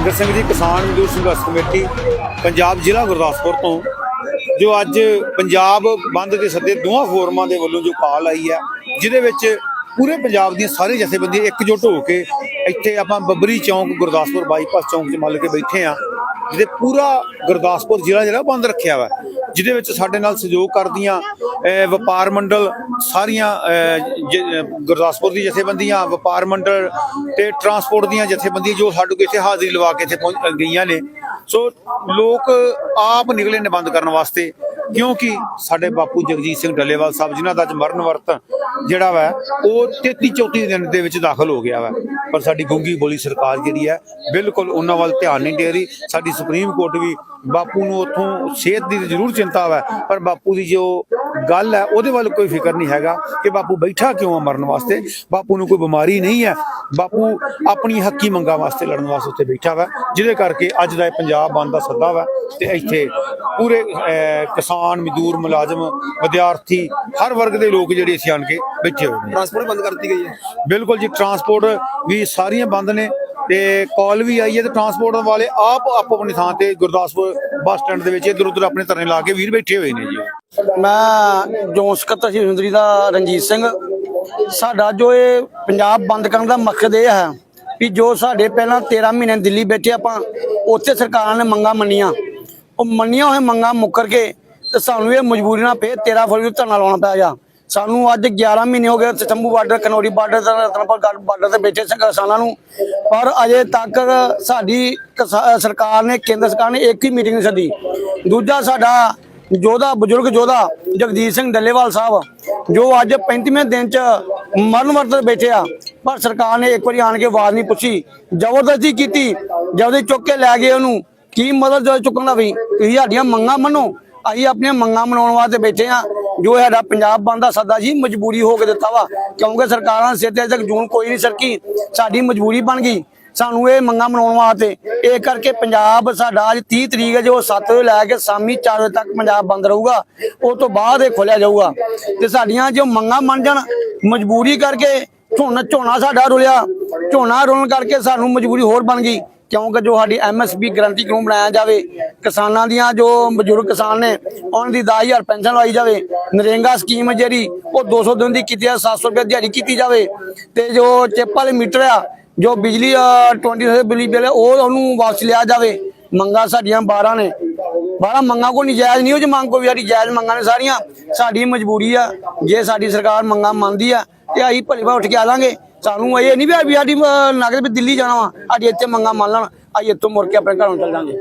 ਸੁੰਦਰ ਸਿੰਘ ਜੀ, ਕਿਸਾਨ ਮਜ਼ਦੂਰ ਸੰਘਰਸ਼ ਕਮੇਟੀ, ਪੰਜਾਬ ਜ਼ਿਲ੍ਹਾ ਗੁਰਦਾਸਪੁਰ ਤੋਂ, ਜੋ ਅੱਜ ਪੰਜਾਬ ਬੰਦ ਦੇ ਸੱਦੇ ਦੋਹਾਂ ਫੋਰਮਾਂ ਦੇ ਵੱਲੋਂ ਜੋ ਕਾਲ ਆਈ ਹੈ, ਜਿਹਦੇ ਵਿੱਚ ਪੂਰੇ ਪੰਜਾਬ ਦੀਆਂ ਸਾਰੇ ਜਥੇਬੰਦੀਆਂ ਇਕਜੁੱਟ ਹੋ ਕੇ ਇੱਥੇ ਆਪਾਂ ਬੱਬਰੀ ਚੌਂਕ, ਗੁਰਦਾਸਪੁਰ ਬਾਈਪਾਸ ਚੌਂਕ 'ਚ ਮੱਲ ਕੇ ਬੈਠੇ ਆ ਜਿਹਦੇ ਪੂਰਾ ਗੁਰਦਾਸਪੁਰ ਜ਼ਿਲ੍ਹਾ ਜਿਹੜਾ ਬੰਦ ਰੱਖਿਆ ਵਾ। ਜਿਹਦੇ ਵਿੱਚ ਸਾਡੇ ਨਾਲ ਸਹਿਯੋਗ ਕਰਦੀਆਂ ਵਪਾਰ ਮੰਡਲ ਸਾਰੀਆਂ ਜ- ਗੁਰਦਾਸਪੁਰ ਦੀ ਜਥੇਬੰਦੀਆਂ, ਵਪਾਰ ਮੰਡਲ ਤੇ ਟਰਾਂਸਪੋਰਟ ਦੀਆਂ ਜਥੇਬੰਦੀਆਂ ਜੋ ਸਾਡੇ ਕੋਲ ਇੱਥੇ ਹਾਜ਼ਰੀ ਲਵਾ ਕੇ ਇੱਥੇ ਪਹੁੰਚ ਗਈਆਂ ਨੇ। ਸੋ ਲੋਕ ਆਪ ਨਿਕਲੇ ਨੇ ਬੰਦ ਕਰਨ ਵਾਸਤੇ, ਕਿਉਂਕਿ ਸਾਡੇ ਬਾਪੂ ਜਗਜੀਤ ਸਿੰਘ ਡੱਲੇਵਾਲ ਸਾਹਿਬ ਜਿਨ੍ਹਾਂ ਦਾ ਅੱਜ ਮਰਨ ਵਰਤ ਜਿਹੜਾ ਵਾ, ਉਹ 33 34 ਦਿਨ ਦੇ ਵਿੱਚ ਦਾਖਲ ਹੋ ਗਿਆ ਵਾ। ਪਰ ਸਾਡੀ ਗੁੰਗੀ ਬੋਲੀ ਸਰਕਾਰ ਜਿਹੜੀ ਹੈ ਬਿਲਕੁਲ ਉਹਨਾਂ ਵੱਲ ਧਿਆਨ ਨਹੀਂ ਦੇ ਰਹੀ। ਸਾਡੀ ਸੁਪਰੀਮ ਕੋਰਟ ਵੀ ਬਾਪੂ ਨੂੰ ਉੱਥੋਂ ਸਿਹਤ ਦੀ ਜ਼ਰੂਰ ਚਿੰਤਾ ਵਾ ਪਰ ਬਾਪੂ ਦੀ ਜੋ ਗੱਲ ਹੈ ਉਹਦੇ ਵੱਲ ਕੋਈ ਫਿਕਰ ਨਹੀਂ ਹੈਗਾ ਕਿ ਬਾਪੂ ਬੈਠਾ ਕਿਉਂ ਆ ਮਰਨ ਵਾਸਤੇ। ਬਾਪੂ ਨੂੰ ਕੋਈ ਬਿਮਾਰੀ ਨਹੀਂ ਹੈ। ਬਾਪੂ ਆਪਣੀ ਹੱਕੀ ਮੰਗਾਂ ਵਾਸਤੇ ਲੜਨ ਵਾਸਤੇ ਉੱਥੇ ਬੈਠਾ ਵਾ ਜਿਹਦੇ ਕਰਕੇ ਅੱਜ ਦਾ ਇਹ ਪੰਜਾਬ ਬੰਦ ਦਾ ਸੱਦਾ ਵਾ ਤੇ ਇੱਥੇ ਪੂਰੇ ਕਿਸਾਨ ਮਜ਼ਦੂਰ ਮੁਲਾਜ਼ਮ ਵਿਦਿਆਰਥੀ ਹਰ ਵਰਗ ਦੇ ਲੋਕ ਜਿਹੜੇ ਇੱਥੇ ਆਣ ਕੇ ਬੈਠੇ ਹੋਏ ਨੇ। ਟਰਾਂਸਪੋਰਟ ਬੰਦ ਕਰ ਦਿੱਤੀ ਗਈ ਹੈ। ਬਿਲਕੁਲ ਜੀ ਟਰਾਂਸਪੋਰਟ ਵੀ ਸਾਰੀਆਂ ਬੰਦ ਨੇ ਤੇ ਕਾਲ ਵੀ ਆਈ ਹੈ ਤੇ ਟਰਾਂਸਪੋਰਟ ਵਾਲੇ ਆਪ ਆਪੋ ਆਪਣੀ ਥਾਂ ਤੇ ਗੁਰਦਾਸਪੁਰ ਬੱਸ ਸਟੈਂਡ ਦੇ ਵਿੱਚ ਇੱਧਰ ਉੱਧਰ ਆਪਣੇ ਧਰਨੇ ਲਾ ਕੇ ਵੀਰ ਬੈਠੇ ਹੋਏ ਨੇ ਜੀ। ਮੈਂ ਜੋਨ ਸਕੱਤਰ ਸ਼੍ਰੀ ਦਾ ਰਣਜੀਤ ਸਿੰਘ। ਸਾਡਾ ਜੋ ਇਹ ਪੰਜਾਬ ਬੰਦ ਕਰਨ ਦਾ ਮਕਸਦ ਇਹ ਹੈ ਵੀ ਜੋ ਸਾਡੇ ਪਹਿਲਾਂ 13 ਮਹੀਨੇ ਦਿੱਲੀ ਬੈਠੇ ਆਪਾਂ, ਉੱਥੇ ਸਰਕਾਰਾਂ ਨੇ ਮੰਗਾਂ ਮੰਨੀਆਂ। ਉਹ ਮੰਨੀਆਂ ਹੋਏ ਮੰਗਾਂ ਮੁੱਕਰ ਕੇ ਤੇ ਸਾਨੂੰ ਇਹ ਮਜਬੂਰੀ ਨਾਲ ਪਏ 13 ਫਰਵਰੀ ਨੂੰ ਧਰਨਾ ਲਾਉਣਾ ਪਿਆ ਜਾ ਸਾਨੂੰ ਅੱਜ 11 ਮਹੀਨੇ ਹੋ ਗਏ ਸ਼ੰਭੂ ਬਾਰਡਰ, ਕਨੌਰੀ ਬਾਰਡਰ ਤੇ ਰਤਨਪੁਰ ਬਾਰਡਰ ਤੇ ਬੈਠੇ ਸੀ ਨੂੰ। ਪਰ ਅਜੇ ਤੱਕ ਸਾਡੀ ਸਰਕਾਰ ਨੇ, ਕੇਂਦਰ ਸਰਕਾਰ ਨੇ ਇੱਕ ਹੀ ਮੀਟਿੰਗ ਸੱਦੀ। ਦੂਜਾ ਸਾਡਾ ਯੋਧਾ, ਬਜ਼ੁਰਗ ਯੋਧਾ ਜਗਦੀਸ਼ ਸਿੰਘ ਡੱਲੇਵਾਲ ਸਾਹਿਬ, ਜੋ ਅੱਜ 35ਵੇਂ ਦਿਨ ਚ ਮਰਨ ਵਰਤ ਤੇ ਬੈਠੇ ਆ, ਪਰ ਸਰਕਾਰ ਨੇ ਇੱਕ ਵਾਰੀ ਆਣ ਕੇ ਆਵਾਜ਼ ਨਹੀਂ ਪੁੱਛੀ। ਜ਼ਬਰਦਸਤੀ ਕੀਤੀ ਜਦ ਚੁੱਕ ਕੇ ਲੈ ਗਏ ਉਹਨੂੰ। ਕੀ ਮਦਦ ਜੋ ਚੁੱਕਣ ਦਾ ਵੀ ਤੁਸੀਂ ਸਾਡੀਆਂ ਮੰਗਾਂ ਮੰਨੋ। ਅਸੀਂ ਆਪਣੀਆਂ ਮੰਗਾਂ ਮਨਾਉਣ ਵਾਸਤੇ ਬੈਠੇ ਆ ਜੋ ਸਾਡਾ ਪੰਜਾਬ ਬੰਦ ਸੱਦਾ ਜੀ ਮਜਬੂਰੀ ਹੋ ਕੇ ਦਿੱਤਾ ਵਾ। ਕਿਉਂਕਿ ਸਰਕਾਰਾਂ ਦੇ ਸਿਰ ਤੇ ਅਜੇ ਤੱਕ ਜੂਨ ਕੋਈ ਨਹੀਂ ਸਰਕੀ। ਸਾਡੀ ਮਜਬੂਰੀ ਬਣ ਗਈ। ਸਾਨੂੰ ਇਹ ਮੰਗਾਂ ਮਨਾਉਣ ਵਾਸਤੇ, ਇਹ ਕਰਕੇ ਪੰਜਾਬ ਸਾਡਾ ਅੱਜ 30 ਤਰੀਕ ਹੈ, ਜੋ 7 ਵਜੇ ਲੈ ਕੇ ਸ਼ਾਮੀ 4 ਵਜੇ ਤੱਕ ਪੰਜਾਬ ਬੰਦ ਰਹੂਗਾ। ਉਸ ਤੋਂ ਬਾਅਦ ਇਹ ਖੋਲਿਆ ਜਾਊਗਾ। ਤੇ ਸਾਡੀਆਂ ਜੋ ਮੰਗਾਂ ਮੰਨ ਜਾਣ, ਮਜਬੂਰੀ ਕਰਕੇ ਝੋਨਾ ਝੋਨਾ ਸਾਡਾ ਰੁਲਿਆ। ਝੋਨਾ ਰੁਲਣ ਕਰਕੇ ਸਾਨੂੰ ਮਜਬੂਰੀ ਹੋਰ ਬਣ ਗਈ। ਕਿਉਂਕਿ ਜੋ ਸਾਡੀ ਐਮਐਸਪੀ ਗਰੰਟੀ ਕਾਨੂੰਨ ਬਣਾਇਆ ਜਾਵੇ? ਕਿਸਾਨਾਂ ਦੀਆਂ ਜੋ ਬਜ਼ੁਰਗ ਕਿਸਾਨ ਨੇ ਉਹਨਾਂ ਦੀ 10000 ਪੈਨਸ਼ਨ ਲਾਈ ਜਾਵੇ। ਨਰੇਗਾ ਸਕੀਮ ਜਿਹੜੀ ਉਹ 200 ਦਿਨ ਦੀ ਕੀਤੀ ਆ 700 ਰੁਪਏ ਦਿਹਾੜੀ ਕੀਤੀ ਜਾਵੇ। ਤੇ ਜੋ ਚਿੱਪ ਵਾਲੇ ਮੀਟਰ ਆ ਜੋ ਬਿਜਲੀ ਅ, 20 ਬਿਜਲੀ ਬਿੱਲ ਹੈ, ਉਹ ਉਹਨੂੰ ਵਾਪਸ ਲਿਆ ਜਾਵੇ। ਮੰਗਾਂ ਸਾਡੀਆਂ 12 ਨੇ। ਬਾਹਲਾ ਮੰਗਾਂ ਕੋ ਨਜਾਇਜ਼ ਨਹੀਂ, ਉਹ ਜੇ ਮੰਗ ਕੋ ਵਿਚਾਰੀ ਜਾਇਜ਼ ਮੰਗਾਂ ਨੇ ਸਾਰੀਆਂ। ਸਾਡੀ ਮਜਬੂਰੀ ਆ, ਜੇ ਸਾਡੀ ਸਰਕਾਰ ਮੰਗਾਂ ਮੰਨਦੀ ਆ, ਤੇ ਅਸੀਂ ਭਲੇ ਭਾ ਉੱਠ ਕੇ ਆ ਲਾਂਗੇ। ਸਾਨੂੰ ਇਹ ਨਹੀਂ ਵੀ ਸਾਡੀ ਨਾਗਰਿਕ ਵੀ ਦਿੱਲੀ ਜਾਣਾ ਵਾ, ਸਾਡੀ ਇੱਥੇ ਮੰਗਾਂ ਮੰਨ ਲੈਣ, ਅਸੀਂ ਇੱਥੋਂ ਮੁੜ ਕੇ ਆਪਣੇ ਘਰੋਂ ਚੱਲ ਜਾਾਂਗੇ।